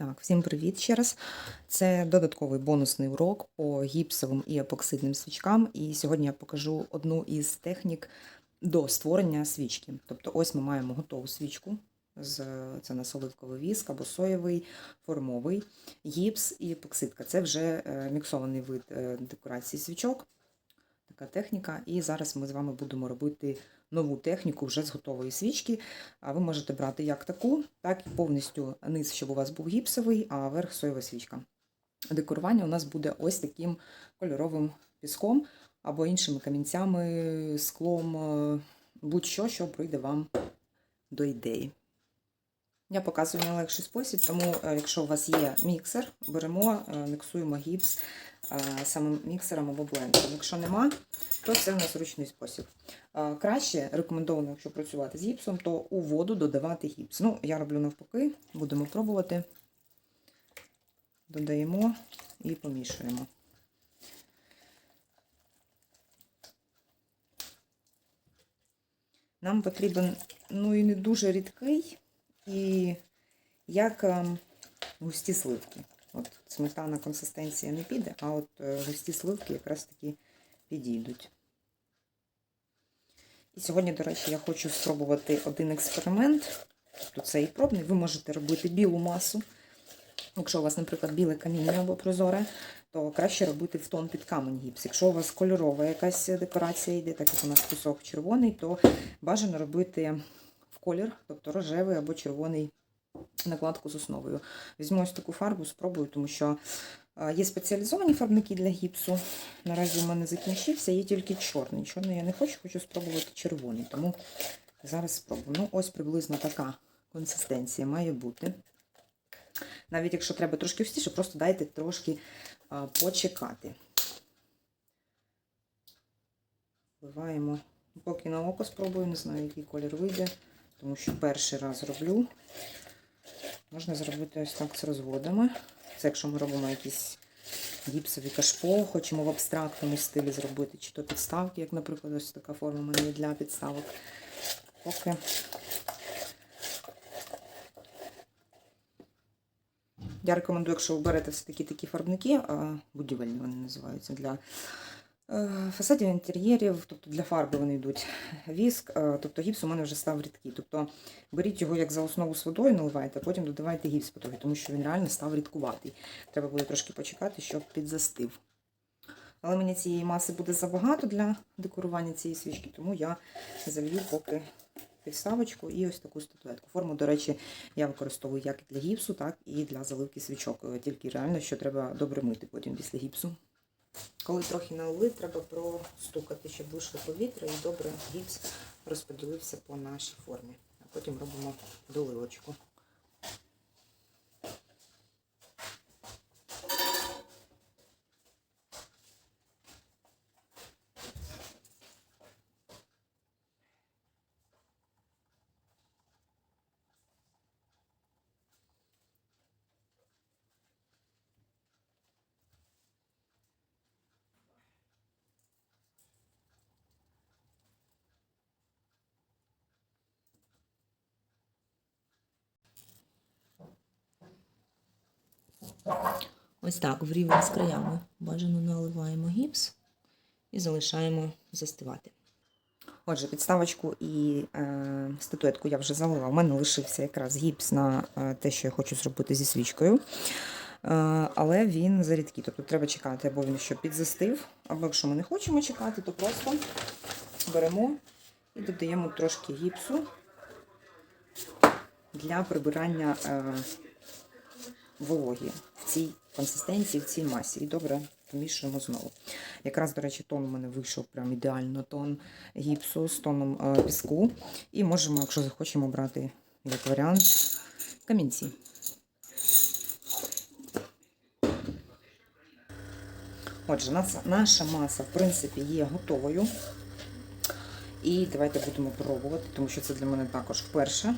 Так, всім привіт ще раз. Це додатковий бонусний урок по гіпсовим і епоксидним свічкам. І сьогодні я покажу одну із технік до створення свічки. Тобто, ось ми маємо готову свічку. З це на віск або соєвий, формовий, гіпс і епоксидка. Це вже е, міксований вид е, декорації свічок. Така техніка. І зараз ми з вами будемо робити нову техніку вже з готової свічки. А ви можете брати як таку, так і повністю низ, щоб у вас був гіпсовий, а верх соєва свічка. Декорування у нас буде ось таким кольоровим піском або іншими камінцями, склом, е, будь-що, що прийде вам до ідеї. Я показую найлегший спосіб, тому е, якщо у вас є міксер, беремо, е, міксуємо гіпс е, самим міксером або блендером. Якщо нема, то це в нас ручний спосіб. Краще рекомендовано, якщо працювати з гіпсом, то у воду додавати гіпс. Ну, я роблю навпаки, будемо пробувати. Додаємо і помішуємо. Нам потрібен, ну і не дуже рідкий, і як ем, густі сливки. От сметана консистенція не піде, а от е, густі сливки якраз таки підійдуть. І сьогодні, до речі, я хочу спробувати один експеримент. Тобто цей пробний. Ви можете робити білу масу. Якщо у вас, наприклад, біле каміння або прозоре, то краще робити в тон під камень гіпс. Якщо у вас кольорова якась декорація йде, так як у нас пісок червоний, то бажано робити колір, тобто рожевий або червоний накладку з основою. Візьму ось таку фарбу, спробую, тому що е, є спеціалізовані фарбники для гіпсу. Наразі у мене закінчився, є тільки чорний. Чорний я не хочу, хочу спробувати червоний. Тому зараз спробую. Ну, ось приблизно така консистенція має бути. Навіть якщо треба трошки встіше, просто дайте трошки а, почекати. Вливаємо, поки на око спробую, не знаю, який колір вийде, тому що перший раз роблю. Можна зробити ось так з розводами. Це якщо ми робимо якісь гіпсові кашпо, хочемо в абстрактному стилі зробити, чи то підставки, як, наприклад, ось така форма мене для підставок. Поки Я рекомендую, якщо ви берете все-таки такі фарбники, будівельні вони називаються для фасадів інтер'єрів, тобто для фарби вони йдуть віск, е, тобто гіпс у мене вже став рідкий. Тобто беріть його як за основу з водою, наливайте, а потім додавайте гіпс по тому що він реально став рідкуватий. Треба буде трошки почекати, щоб підзастив. Але мені цієї маси буде забагато для декорування цієї свічки, тому я залью поки підставочку і ось таку статуетку. Форму, до речі, я використовую як для гіпсу, так і для заливки свічок. Е, Тільки реально, що треба добре мити потім після гіпсу. Коли трохи налили, треба простукати, щоб вийшло повітря і добре гіпс розподілився по нашій формі. А потім робимо доливочку. Ось так, в рівень з краями. Бажано наливаємо гіпс і залишаємо застивати. Отже, підставочку і е, статуетку я вже залила. У мене лишився якраз гіпс на е, те, що я хочу зробити зі свічкою. Е, але він зарідкий. Тобто треба чекати, або він ще підзастив, або якщо ми не хочемо чекати, то просто беремо і додаємо трошки гіпсу для прибирання е, вологі цій консистенції, в цій масі. І добре помішуємо знову. Якраз, до речі, тон у мене вийшов прям ідеально тон гіпсу з тоном е, піску. І можемо, якщо захочемо, брати як варіант камінці. Отже, наша, наша маса, в принципі, є готовою. І давайте будемо пробувати, тому що це для мене також вперше.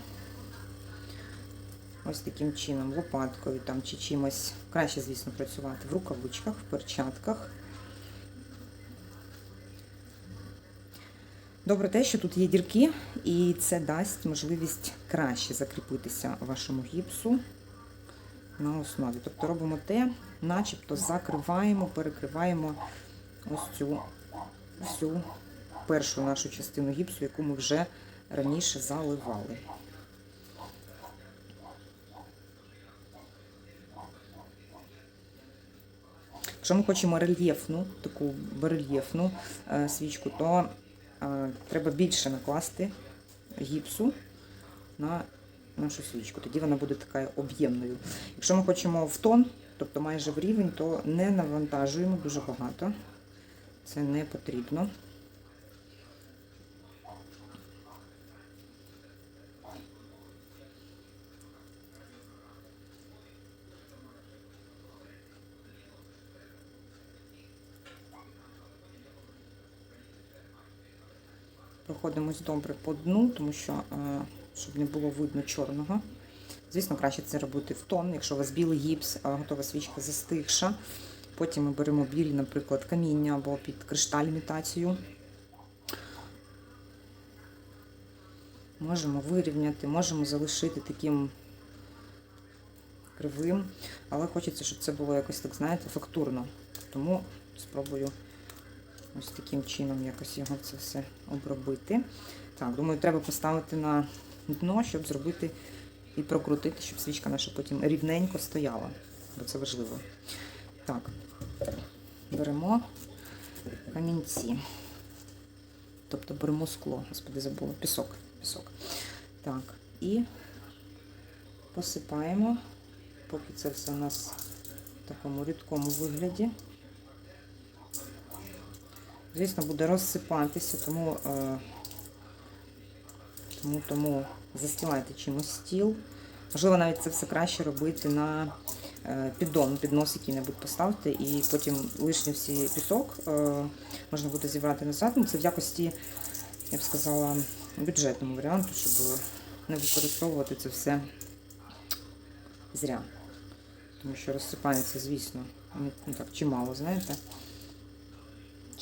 Ось таким чином, лопаткою там чи чимось. Краще, звісно, працювати в рукавичках, в перчатках. Добре те, що тут є дірки, і це дасть можливість краще закріпитися вашому гіпсу на основі. Тобто робимо те, начебто закриваємо, перекриваємо ось цю всю першу нашу частину гіпсу, яку ми вже раніше заливали. Якщо ми хочемо рельєфну, таку рельєфну е, свічку, то е, треба більше накласти гіпсу на нашу свічку. Тоді вона буде така об'ємною. Якщо ми хочемо в тон, тобто майже в рівень, то не навантажуємо дуже багато. Це не потрібно. Проходимось добре по дну, тому що, е, щоб не було видно чорного. Звісно, краще це робити в тон. Якщо у вас білий гіпс, а готова свічка застигша. Потім ми беремо білі, наприклад, каміння або під кришталь імітацію. Можемо вирівняти, можемо залишити таким кривим, але хочеться, щоб це було якось, так знаєте, фактурно. Тому спробую ось таким чином якось його це все обробити. Так, думаю, треба поставити на дно, щоб зробити і прокрутити, щоб свічка наша потім рівненько стояла, бо це важливо. Так, беремо камінці. Тобто беремо скло, господи, забула, пісок. пісок. Так, і посипаємо, поки це все у нас в такому рідкому вигляді. Звісно, буде розсипатися, тому, е, тому, тому застилайте чимось стіл. Можливо, навіть це все краще робити на е, піддон, піднос який-небудь поставте, і потім лишній всі пісок е, можна буде зібрати назад. Ну, Це в якості, я б сказала, бюджетному варіанту, щоб не використовувати це все зря. Тому що розсипається, звісно, ну так, чимало, знаєте,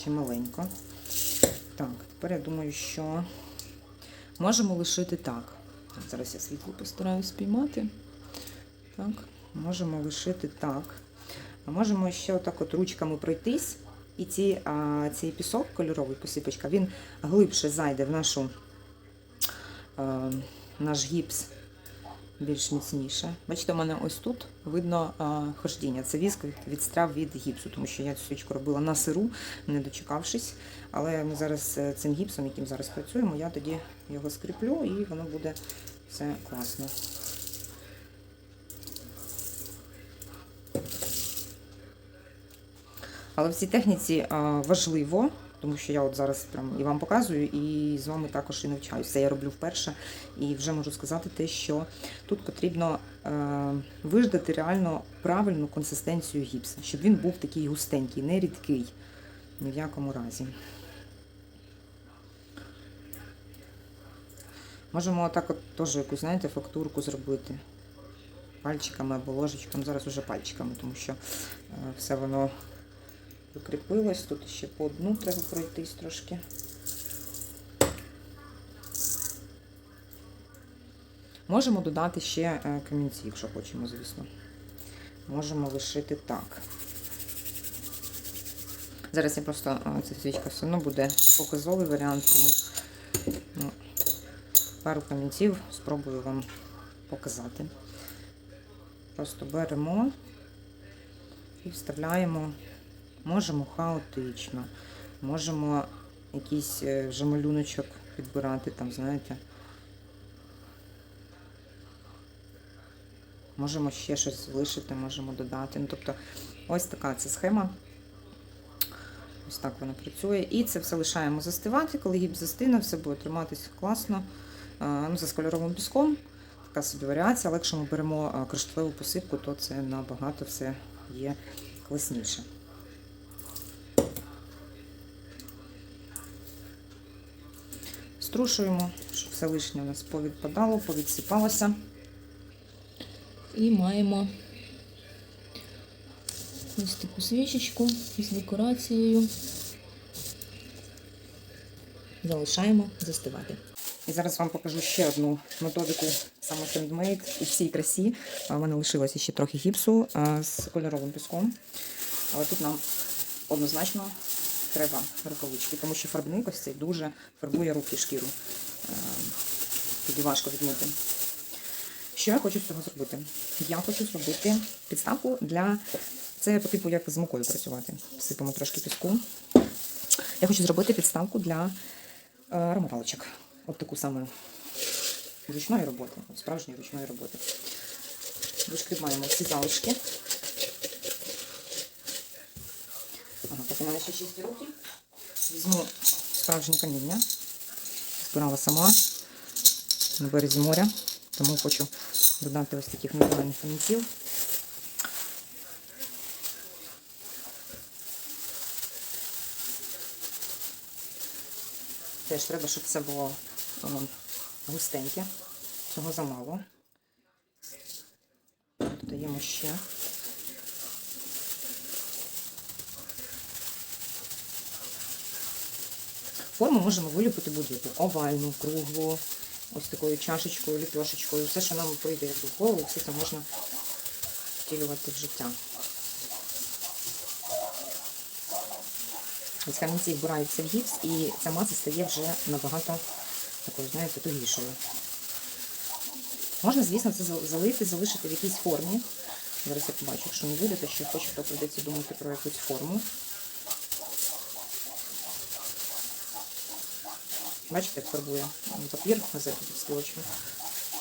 чималенько. Так, тепер я думаю, що можемо лишити так. Зараз я світло постараюсь спіймати. Так, можемо лишити так. А можемо ще отак от ручками пройтись, і ці, а, цей пісок кольоровий посипочка, він глибше зайде в нашу, а, наш гіпс більш міцніше. Бачите, у мене ось тут видно а, хождіння. Це віск від, відстряв від гіпсу, тому що я цю свічку робила на сиру, не дочекавшись. Але ми зараз е, цим гіпсом, яким зараз працюємо, я тоді його скріплю і воно буде все класно. Але в цій техніці а, важливо, тому що я от зараз прям і вам показую, і з вами також і навчаюся. Я роблю вперше, і вже можу сказати те, що тут потрібно е, виждати реально правильну консистенцію гіпса, щоб він був такий густенький, не рідкий ні в якому разі. Можемо отак от теж якусь, знаєте, фактурку зробити пальчиками або ложечками. Зараз уже пальчиками, тому що е, все воно викріпилось. Тут ще по дну треба пройтись трошки. Можемо додати ще е, камінці, якщо хочемо, звісно. Можемо лишити так. Зараз я просто е, ця свічка все одно буде показовий варіант, тому ну, пару камінців спробую вам показати. Просто беремо і вставляємо, можемо хаотично, можемо якийсь е, вже малюночок підбирати, там, знаєте. Можемо ще щось залишити, можемо додати. Ну, тобто, ось така ця схема. Ось так вона працює. І це все лишаємо застивати. Коли гіпс застине, все буде триматися класно. Ну, За кольоровим піском. Така собі варіація, але якщо ми беремо кришталеву посипку, то це набагато все є класніше. Струшуємо, щоб все лишнє у нас повідпадало, повідсипалося. І маємо ось таку свічечку з декорацією. Залишаємо застивати. І зараз вам покажу ще одну методику саме хендмейд у всій красі. У мене лишилося ще трохи гіпсу з кольоровим піском. Але тут нам однозначно треба рукавички, тому що фарбник ось цей дуже фарбує руки шкіру. Е, Тоді важко відмити. Що я хочу з цього зробити? Я хочу зробити підставку для. Це по типу як з мукою працювати. Сипемо трошки піску. Я хочу зробити підставку для е, ароматалочок. От таку саме ручної роботи, справжньої ручної роботи. Вишкрібаємо всі залишки. Ага, поки в мене ще чисті руки. Візьму справжнє каміння. Збирала сама на березі моря, тому хочу додати ось таких натуральних камінців. Теж треба, щоб це було о, густеньке. Цього замало. Додаємо ще. Форму можемо виліпити будь-яку овальну, круглу, ось такою чашечкою, ліпешечкою. Все, що нам прийде в голову, все це можна втілювати в життя. Ось камінці вбираються в гіпс, і ця маса стає вже набагато такою, знаєте, тугішою. Можна, звісно, це залити, залишити в якійсь формі. Зараз я побачу, якщо не вийде, то ще хочу, то прийдеться думати про якусь форму. Бачите, як фарбує папір газету скілочку.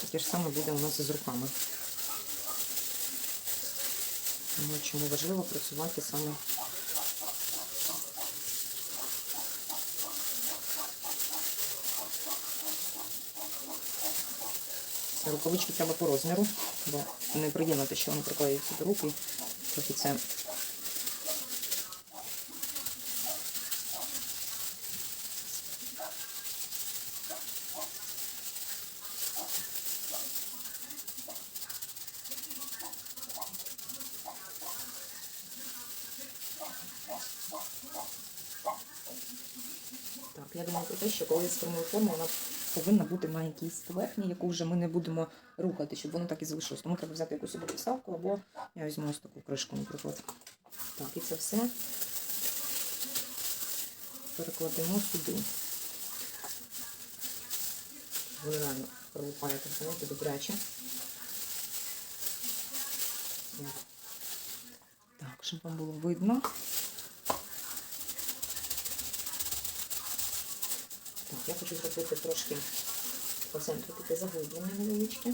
Таке ж саме буде у нас і з руками. Тому чому важливо працювати саме Рукавички треба по розміру, бо неприємно те, що вони приклеюються до руки. Трохи це Так, я думаю про те, що коли я сформую форму, вона повинна бути на якійсь поверхні, яку вже ми не будемо рухати, щоб воно так і залишилось. Тому треба взяти якусь собі підставку, або я візьму ось таку кришку, наприклад. Так, і це все перекладемо сюди. Воно прилипає, так добряче. Так, щоб вам було видно. Так, я хочу зробити трошки по центру таке заглиблення невеличке.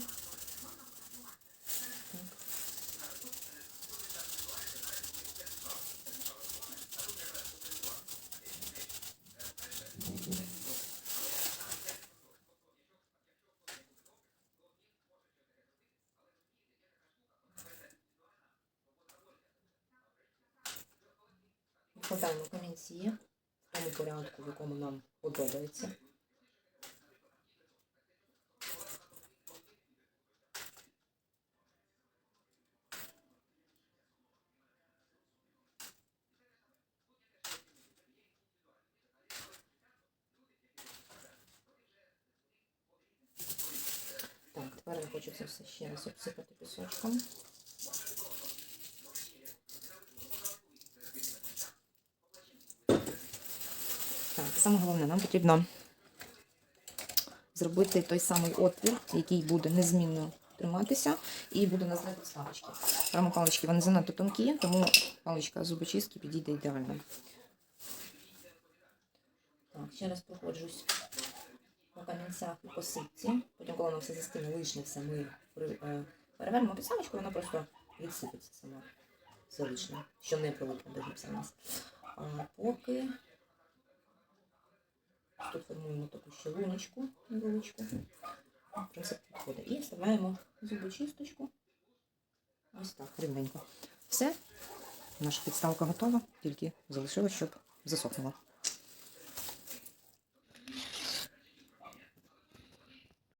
Так. Викладаємо камінці тому порядку, в якому нам подобається. Так, тепер я хочу це все ще раз обсипати пісочком. Саме головне, нам потрібно зробити той самий отвір, який буде незмінно триматися, і буде на знак палички. Прямо палички вони занадто тонкі, тому паличка зубочистки підійде ідеально. Так, ще раз проходжусь по камінцях і по ситці. Потім, коли воно все застине, лишнє все ми е, перевернемо підставочку, вона просто відсипеться сама. Все лишнє, що не прилипне до гіпса нас. А поки Тут формуємо таку невеличку. В принципі, підходить. І вставляємо зубочисточку. Ось так, рівненько. Все, наша підставка готова, тільки залишилось, щоб засохнула.